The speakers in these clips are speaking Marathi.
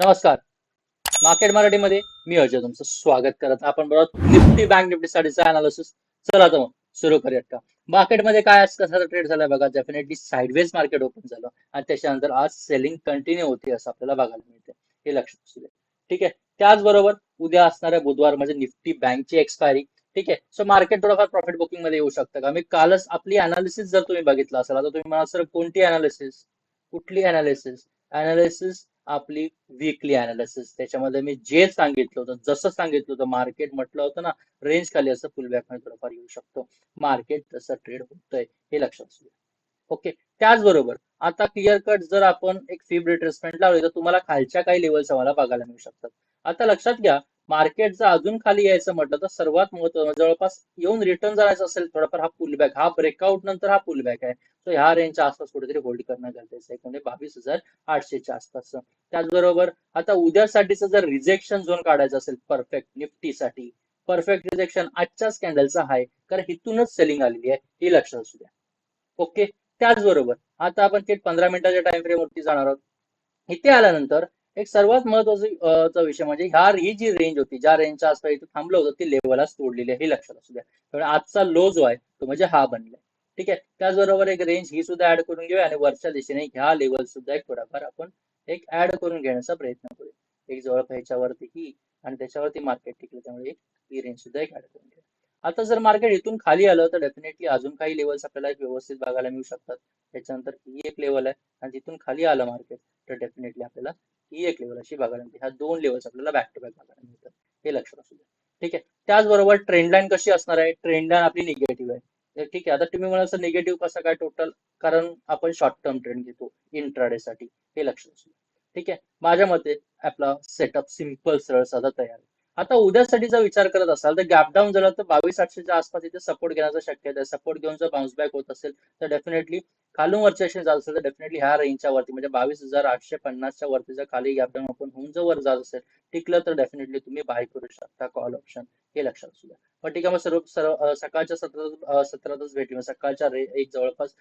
नमस्कार. मार्केट मराठीमध्ये मी अजय तुमचं स्वागत करत आपण बरोबर निफ्टी बँक निफ्टी साठीचा अनालिसिस चला तर मग सुरू करूयात का मार्केटमध्ये काय आज कसा ट्रेड झाला बघा. डेफिनेटली साईडवेज मार्केट ओपन झालं. आणि त्याच्यानंतर आज सेलिंग कंटिन्यू होती असं आपल्याला बघायला मिळते हे लक्षात असू दे ठीक आहे? त्याचबरोबर उद्या असणाऱ्या बुधवार म्हणजे निफ्टी बँकची एक्सपायरी ठीक आहे? सो मार्केट थोडंफार प्रॉफिट बुकिंगमध्ये येऊ शकतं का? मी कालच आपली अनालिसिस जर तुम्ही बघितलं असेल तर तुम्ही म्हणाल सर कोणती अनालिसिस कुठली अनालिसिस अनालिसिस आपली वीकली अनालिसिस त्याच्यामध्ये मी जे सांगितलं होतं जसं सांगितलं होतं मार्केट म्हटलं होतं ना रेंज खाली असं फुलबॅकमध्ये थोडंफार येऊ शकतो. मार्केट तसं ट्रेड होतंय हे लक्षात असू ओके त्याचबरोबर आता क्लिअर कट जर आपण एक फिब रिट्रेसमेंट लावली तर तुम्हाला खालच्या काही लेवल्स आम्हाला बघायला मिळू शकतात. आता लक्षात घ्या मार्केट जर अजून खाली यायचं म्हटलं तर सर्वात महत्वाचं जवळपास येऊन रिटर्न जायचं असेल थोडाफार हा पुलबॅक हा ब्रेकआउट नंतर हा पुलबॅक आहे. तर ह्या रेंजच्या आसपास कुठेतरी होल्ड करणं गरजेचं आहे. म्हणजे बावीस हजार आठशेच्या आसपास. त्याचबरोबर आता उद्यासाठीचं जर रिजेक्शन झोन काढायचं असेल परफेक्ट निफ्टीसाठी परफेक्ट रिजेक्शन आजच्याच कॅन्डलचा आहे. कारण इथूनच सेलिंग आलेली आहे. हे लक्षात असू द्या. ओके त्याचबरोबर आता आपण थेट पंधरा मिनिटाच्या टाइम फ्रेम वरती जाणार आहोत. इथे आल्यानंतर एक सर्वात महत्त्वाचा विषय म्हणजे ह्या ही जी रेंज होती ज्या रेंजच्या आसपास इथे थांबलं होतं ती लेवल आज तोडलेली आहे हे लक्षात असू द्या. त्यामुळे आजचा लो जो आहे तो म्हणजे हा बनलाय. ठीक आहे? त्याचबरोबर एक रेंज ही सुद्धा ऍड करून घेऊया आणि वरच्या दिशेने ह्या लेवल सुद्धा एक थोडाफार आपण एक ऍड करून घेण्याचा प्रयत्न करूया. एक जवळपास ह्याच्यावरती ही आणि त्याच्यावरती मार्केट टिकलं त्यामुळे एक ही रेंज सुद्धा एक ऍड करून घेऊया. आता जर मार्केट इथून खाली आलं तर डेफिनेटली अजून काही लेवल्स आपल्याला एक व्यवस्थित बघायला मिळू शकतात. त्याच्यानंतर ही एक लेवल आहे. आणि तिथून खाली आलं मार्केट तर डेफिनेटली आपल्याला ही एक लेवल अशी बघायला मिळते. ह्या दोन लेवल्स आपल्याला बॅक टू बॅक बघायला मिळतात. हे लक्षात असू द्या. ठीक आहे? त्याचबरोबर ट्रेंड लाईन कशी असणार आहे? ट्रेंड लाईन आपली निगेटिव्ह आहे. तर ठीक आहे. आता तुम्ही म्हणाल निगेटिव्ह कसं काय टोटल कारण आपण शॉर्ट टर्म ट्रेंड घेतो. इंट्राडे साठी. हे लक्षात असू ठीक आहे? माझ्या मते आपला सेटअप सिंपल सरळ साधा तयार आहे. आता उद्यासाठी जर विचार करत असाल तर गॅप डाऊन झालं तर बावीस आठशेच्या आसपास इथे सपोर्ट घेण्याचा शक्यता आहे. सपोर्ट घेऊन जर बाउन्स बॅक होत असेल तर डेफिनेटली खालून वरच्या जात असेल तर डेफिनेटली ह्या रेंजच्या वरती म्हणजे बावीस हजार आठशे पन्नासच्या वरती जर खाली गॅप आपण होऊन जर वर जात असेल टिकलं तर डेफिनेटली तुम्ही बाय करू शकता कॉल ऑप्शन हे लक्षात असू द्या. पण ठीक आहे मग सर्व सर्व सकाळच्या सत्रात सत्रातच भेटू सकाळच्या रे एक जवळपास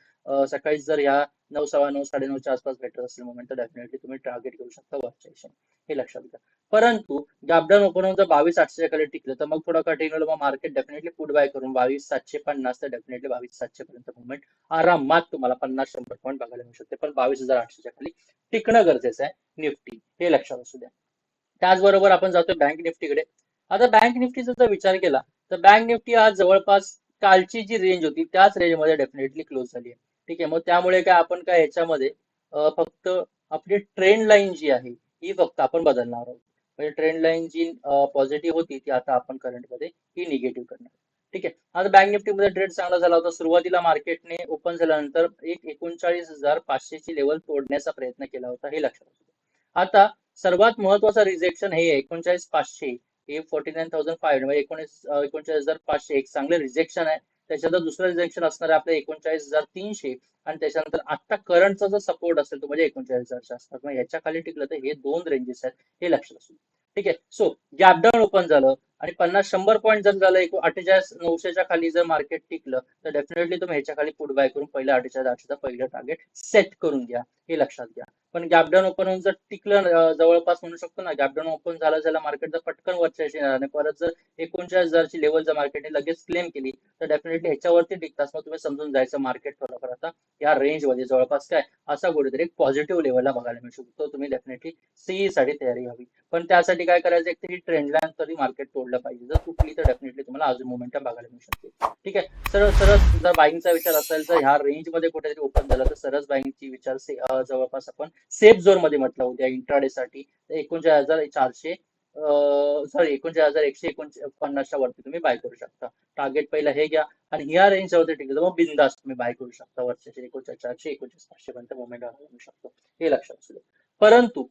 सकाळी जर या नऊ सव्वा नऊ साडे नऊच्या आसपास भेटत असेल मोमेंट तर डेफिनेटली तुम्ही टार्गेट करू शकता वरच्या हे लक्षात घ्या. परंतु गॅपडाऊन ओपन होऊन जर बावीस आठशेच्या खाली टिकलं तर मग थोडं कंटिन्यू मग मार्केट डेफिनेटली पुट बाय करून बावीस सातशे पन्नास तर डेफिनेटली बावीस सातशे पर्यंत मुवमेंट आरामात तुम्हाला पन्नास शंभर पॉईंट बघायला मिळू शकते. पण बावीस हजार आठशेच्या खाली टिकणं गरजेचं आहे. निफ्टी हे लक्षात असू द्या. त्याचबरोबर आपण जातोय बँक निफ्टीकडे. आता बँक निफ्टीचा जर विचार केला तर बँक निफ्टी आज जवळपास कालची जी रेंज होती त्याच रेंजमध्ये डेफिनेटली क्लोज झाली आहे. ठीक आहे मग त्यामुळे काय आपण काय याच्यामध्ये फक्त आपली ट्रेंड लाईन जी आहे ही फक्त आपण बदलणार आहोत. म्हणजे ट्रेंड लाईन जी पॉझिटिव्ह होती ती आता आपण करंटमध्ये ही निगेटिव्ह करणार ठीक आहे आता बँक निफ्टीमध्ये ट्रेड चांगला झाला होता. सुरुवातीला मार्केटने ओपन झाल्यानंतर एक एकोणचाळीस हजार पाचशेची लेवल तोडण्याचा प्रयत्न केला होता हे लक्षात आता सर्वात महत्वाचं रिजेक्शन हे एकोणचाळीस पाचशे हे फोर्टी नाईन थाउजंड फाय म्हणजे एकोणीस एकोणचाळीस हजार पाचशे एक चांगले रिजेक्शन आहे. त्याच्यानंतर दुसरं रिजेक्शन असणार आहे आपलं एकोणचाळीस हजार तीनशे आणि त्याच्यानंतर आता करंटचा जर सपोर्ट असेल तो म्हणजे एकोणचाळीस हजारच्या आसपास मग याच्या खाली टिकलं तर हे दोन रेंजेस आहेत हे लक्षात असू ठीक आहे? सो गॅपडाऊन ओपन झालं आणि पन्नास शंभर पॉईंट जर झालं एक अठ्ठेचाळीस नऊशेच्या खाली जर मार्केट टिकलं तर डेफिनेटली तुम्ही ह्याच्या खाली पुट बाय करून पहिल्या अठ्ठेचाळीस आठशेचा पहिलं टार्गेट सेट करून घ्या. हे लक्षात घ्या. पण गॅपडाऊन ओपन होऊन जर टिकलं जवळपास म्हणू शकतो ना गॅपडाऊन ओपन झालं झालं मार्केट जर पटकन वरच्या आणि परत जर एकोणचाळीस हजारची लेवल जर मार्केटने लगेच क्लेम केली तर डेफिनेटली ह्याच्यावरती टिकतास मग तुम्ही समजून जायचं मार्केट थोडंफार आता. या रेंजमध्ये जवळपास काय? असा कुठेतरी एक पॉझिटिव्ह लेवलला बघायला मिळू शकतो. तुम्ही डेफिनेटली सीई साठी तयारी हवी पण त्यासाठी काय करायचं? एक तरी ट्रेंड लाईन तरी मार्केट तोडलं पाहिजे. जर तुटली तर डेफिनेटली तुम्हाला अजून मोमेंटम बघायला मिळू शकते. ठीक आहे? सरळ सरळ जर बाईंगचा विचार असेल तर ह्या रेंजमध्ये कुठेतरी ओपन झाला तर सरस बाईंगची विचार जवळपास आपण सेफ झोनमध्ये म्हटलं होत्या इंट्राडे साठी एकोणचाळीस हजार चारशे सॉरी एकोणचाळीस हजार एकशे एकोण पन्नासच्या वरती तुम्ही बाय करू शकता. टार्गेट पहिला हे घ्या आणि ह्या रेंज वरती टिकलं मग बिंदास तुम्ही बाय करू शकता. वर्षाचे एकोणचाळीस चारशे एकोणचाळीस पाचशे पर्यंत मुवमेंट आणू शकतो. हे लक्षात असू परंतु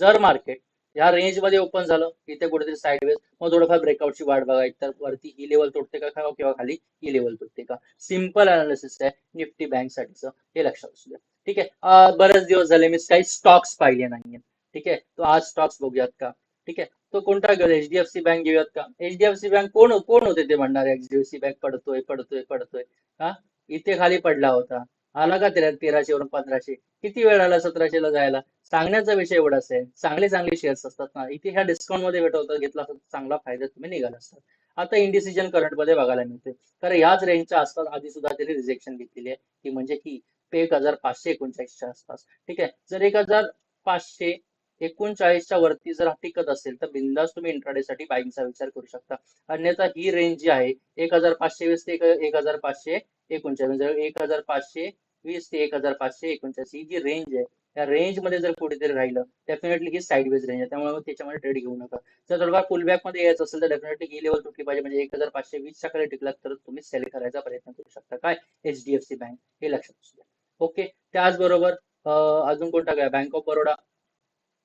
जर मार्केट या रेंजमध्ये ओपन झालं इथे कुठेतरी साईडवेज मग थोडंफार ब्रेकआउटची वाट बघा. तर वरती ही लेवल तुटते का किंवा खाली ही लेवल तुटते का? सिंपल अनालिसिस आहे निफ्टी बँक साठीचं. हे लक्षात असू द्या. ठीक आहे? बरेच दिवस झाले मी काही स्टॉक्स पाहिले नाहीये ठीक आहे? तो आज स्टॉक्स बघूयात का? ठीक आहे? तो कोणता एचडीएफसी बँक घेऊयात का? एचडीएफसी बँक कोण कोण होते ते म्हणणार? एचडीएफसी बँक पडतोय पडतोय पडतोय. हा? इथे खाली पडला होता. आला का तेरा तेराशे वरून पंधराशे? किती वेळ आला सतराशेला जायला? सांगण्याचा विषय एवढाच आहे चांगले चांगले शेअर्स असतात ना. इथे ह्या डिस्काउंटमध्ये भेटवतात घेतला तर चांगला फायदा तुम्ही निघाला असतात आता इंडिसिजन करंटमध्ये बघायला मिळते. कारण याच रेंजच्या आसपास आधी सुद्धा त्यांनी रिजेक्शन घेतलेली आहे. ती म्हणजे की एक हजार पाचशे एकोणचाळीसच्या आसपास. ठीक आहे? जर एक हजार पाचशे एकोणचाळीसच्या वरती जर हा टिकत असेल तर बिंदास तुम्ही इंट्राडे साठी बाईंगचा विचार करू शकता. अन्यथा ही रेंज जी आहे एक हजार पाचशे वीस ते एक हजार पाचशे एकोणचाळीस म्हणजे एक हजार पाचशे वीस ते एक हजार पाचशे एकोणचाळीस ही जी रेंज आहे त्या रेंजमध्ये जर कुठेतरी राहिलं डेफिनेटली ही साईडवेज रेंज आहे. त्यामुळे त्याच्यामध्ये ट्रेड घेऊ नका. जर थोडंफार पुलबॅकमध्ये यायचं असेल तर डेफिनेटली ही लेवल तुटली पाहिजे. म्हणजे एक हजार पाचशे वीसच्या खाली टिकला तर तुम्ही सेल करायचा प्रयत्न करू शकता. काय? एचडीएफसी बँक हे लक्षात असू द्या. ओके त्याचबरोबर अजून कोणता काय? Bank of Baroda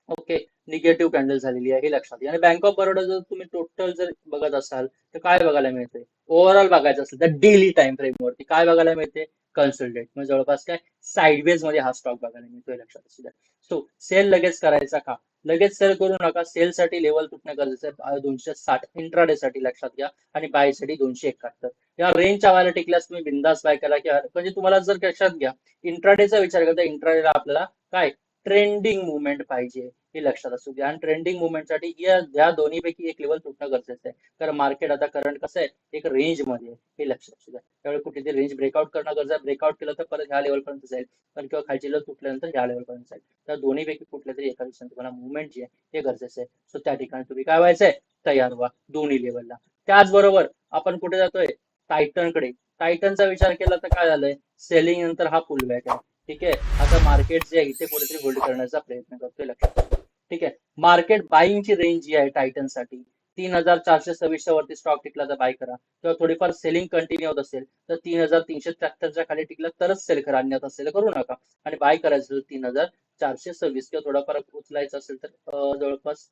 okay negative candle झालेली आहे हे लक्षात आणि बँक ऑफ बरोडा जर तुम्ही टोटल जर बघत असाल तर काय बघायला मिळते ओव्हरऑल बघायचं असेल तर डेली टाइम फ्रेम वरती काय बघायला मिळते कन्सल्टेट म्हणजे जवळपास काय? साईडवेजमध्ये हा स्टॉक बघायला मिळतोय लक्षात असू द्या. सो सेल लगेच करायचा का? लगेच सेल करू नका. सेल साठी लेवल तुटणं गरजेचं आहे. दोनशे साठ इंट्राडे साठी लक्षात घ्या. आणि बायसाठी दोनशे एकाहत्तर. या रेंजच्या वाला टिकल्यास तुम्ही बिंदास बाय करा. किंवा म्हणजे तुम्हाला जर लक्षात घ्या इंट्राडेचा विचार करता इंट्राडेला आपल्याला काय? ट्रेंडिंग मुवमेंट पाहिजे हे लक्षात असू द्या. आणि ट्रेंडिंग मुवमेंटसाठी या या दोन्हीपैकी एक लेवल तुटणं गरजेचं आहे. कारण मार्केट आता करंट कसं आहे? एक रेंजमध्ये हे लक्षात असू द्या. त्यावेळी कुठेतरी रेंज ब्रेकआउट करणं गरजेचं आहे. ब्रेकआउट केलं तर परत ह्या लेवल पर्यंत जाईल. पण किंवा खालची लेवल तुटल्यानंतर ह्या लेवलपर्यंत जाईल. तर दोन्हीपैकी कुठल्या तरी एका दिवसात तुम्हाला मुवमेंट जी आहे हे गरजेचं आहे. सो त्या ठिकाणी तुम्ही काय व्हायचंय तयार व्हा दोन्ही लेवलला त्याचबरोबर आपण कुठे जातोय? टायटनकडे टायटनचा विचार केला तर काय झालंय? सेलिंग नंतर हा पुलबॅक आहे. ठीक आहे? आता मार्केट जे आहे इथे कुठेतरी होल्ड करण्याचा प्रयत्न करतोय लक्षात ठीक आहे? मार्केट बाईंगची रेंज जी आहे टायटनसाठी तीन हजार चारशे सव्वीसच्या वरती स्टॉक टिकला तर बाय करा. किंवा थोडीफार सेलिंग कंटिन्यू होत असेल तर तीन हजार तीनशे त्र्याहत्तरच्या खाली टिकला तरच सेल करा. अन्यथा सेल करू नका. आणि बाय करायचं असेल तीन हजार चारशे सव्वीस किंवा थोडाफार उचलायचं असेल तर जवळपास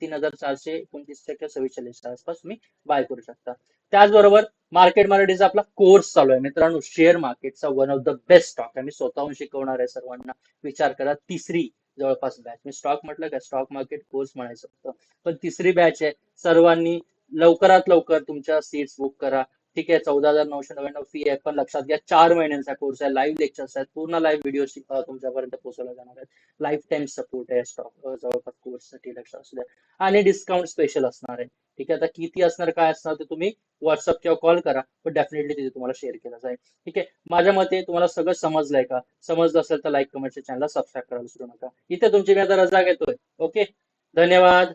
तीन हजार चारशे एकोणतीसच्या किंवा सव्वीसच्या आसपास तुम्ही बाय करू शकता. त्याचबरोबर मार्केट मराठीचा आपला कोर्स चालू आहे. मित्रांनो शेअर मार्केटचा one of the best stock आहे. मी स्वतःहून शिकवणार आहे सर्वांना. विचार करा तिसरी जवळपास बॅच मी स्टॉक म्हटलं का स्टॉक मार्केट कोर्स म्हणायचं होतं. पण तिसरी बॅच आहे. सर्वांनी लवकरात लवकर तुमच्या सीट्स बुक करा. ठीक आहे चौदा हजार नऊशे नव्याण्णव फी आहे. पण लक्षात घ्या चार महिन्यांचा कोर्स आहे. लाईव्ह लेक्चर्स आहेत. पूर्ण लाईव्ह व्हिडिओ तुमच्यापर्यंत पोहोचवला जाणार आहेत. लाईफ टाईम सपोर्ट आहे स्टॉक जवळपास कोर्ससाठी लक्षात असू द्या. आणि डिस्काउंट स्पेशल असणार आहे. ठीक आहे आता किती असणार काय असणार ते तुम्ही व्हॉट्सअप किंवा कॉल करा. पण डेफिनेटली तिथे तुम्हाला शेअर केलं जाईल. ठीक आहे? माझ्या मते तुम्हाला सगळं समजलंय का? समजलं असेल तर लाईक कमेंटच्या चॅनलला सबस्क्राईब करायला विसरू नका. इथे तुमची मी आता रजा घेतोय. ओके धन्यवाद.